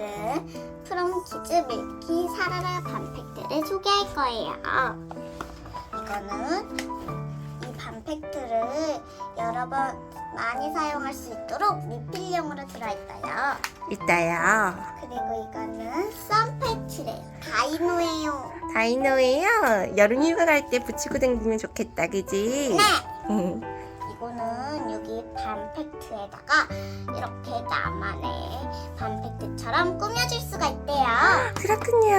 오늘은 프롬키즈 밀키 사라라 반팩트를 소개할 거예요. 이거는 이 반팩트를 여러 번 많이 사용할 수 있도록 리필용으로 들어있어요. 있다요. 그리고 이거는 썬패치래요. 다이노예요. 다이노예요. 여름 휴가 갈 때 붙이고 다니면 좋겠다, 그지? 네. 이거는 여기 반팩트에다가 이렇게 나만의 반팩트처럼 꾸며줄 수가 있대요. 그렇군요.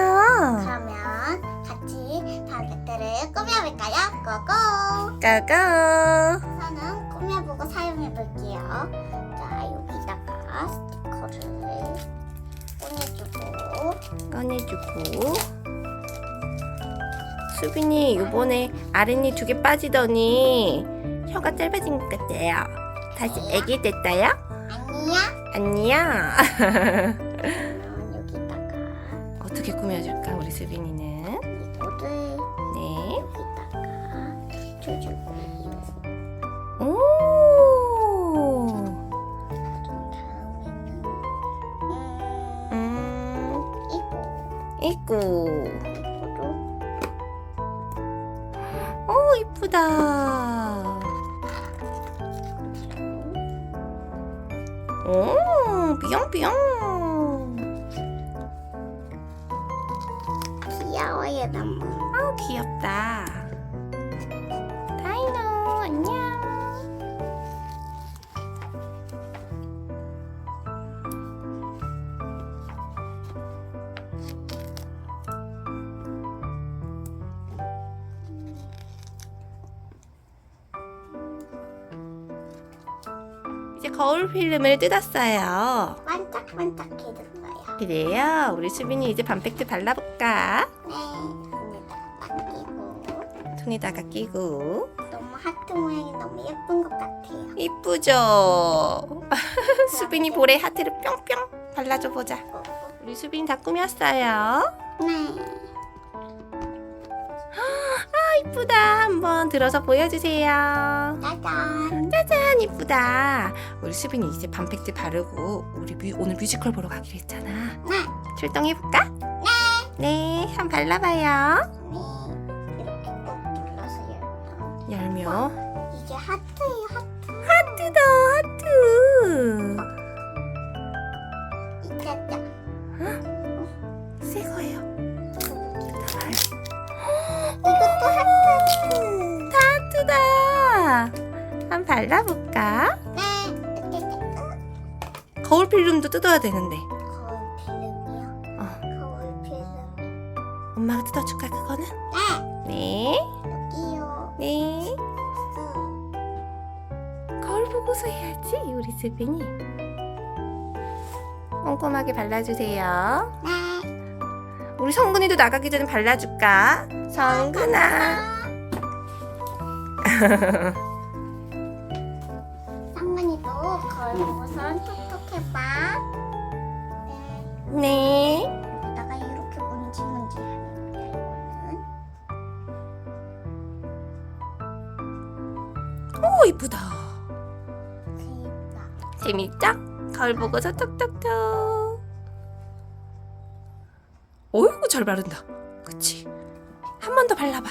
그러면 같이 반팩트를 꾸며볼까요? 고고! 고고. 우선은 꾸며보고 사용해볼게요. 자, 여기다가 스티커를 꺼내주고 꺼내주고. 수빈이 요번에 아랫니 두 개 빠지더니 혀가 짧아진 것 같아요. 다시 애기 됐다요? 아니야? 그러면 여기다가 어떻게 꾸며줄까, 우리 수빈이는? 이거를 네. 여기다가 붙여주고 오. 다음에는 음, 음, 이거 있고. 이거로 오, 이쁘다. 오, 삐용삐용. 귀여워요 너무 아우, 귀엽다. 거울 필름을 뜯었어요. 반짝반짝해졌어요 그래요. 우리 수빈이 이제 반팩트 발라볼까? 네 손에다가 끼고 손에다가 끼고. 너무 하트 모양이 너무 예쁜 것 같아요 이쁘죠? 수빈이 볼에 하트를 뿅뿅 발라줘 보자. 우리 수빈이 다 꾸몄어요. 네 아, 이쁘다. 한번 들어서 보여주세요. 짜잔 짜잔, 이쁘다. 우리 수빈이 이제 반팩트 바르고 우리 뮤- 오늘 뮤지컬 보러 가기로 했잖아. 네 출동해볼까? 네. 네, 한번 발라봐요. 네, 이렇게 꼭 눌러서 열면 열며. 한번 발라볼까? 네 거울 필름도 뜯어야 되는데. 거울 필름이요 어, 거울 필름 엄마가 뜯어줄까 그거는? 네 네, 여기요 네. 음, 거울 보고서 해야지 우리 수빈이. 꼼꼼하게 발라주세요. 네 우리 성근이도 나가기 전에 발라줄까? 성근아. 쌍 보고선 톡톡 해봐 네 네. 여기다가 이렇게 문지문지 하는 거야 이거는 오 이쁘다. 재밌다 재밌죠? 거울 보고서 톡톡톡. 어이구 잘 바른다. 그치? 한 번 더 발라봐.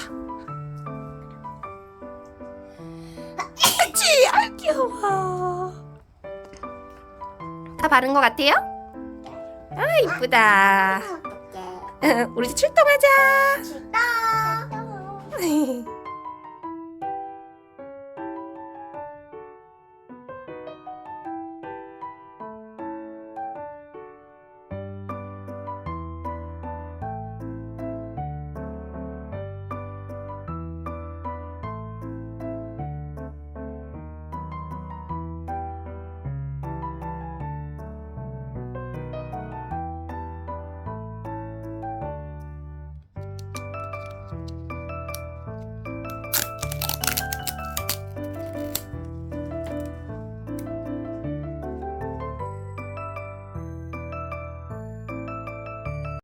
그치? 아 귀여워. 다 바른 것 같아요? 아 이쁘다. 어떡해 우리 이제 출동하자. 진짜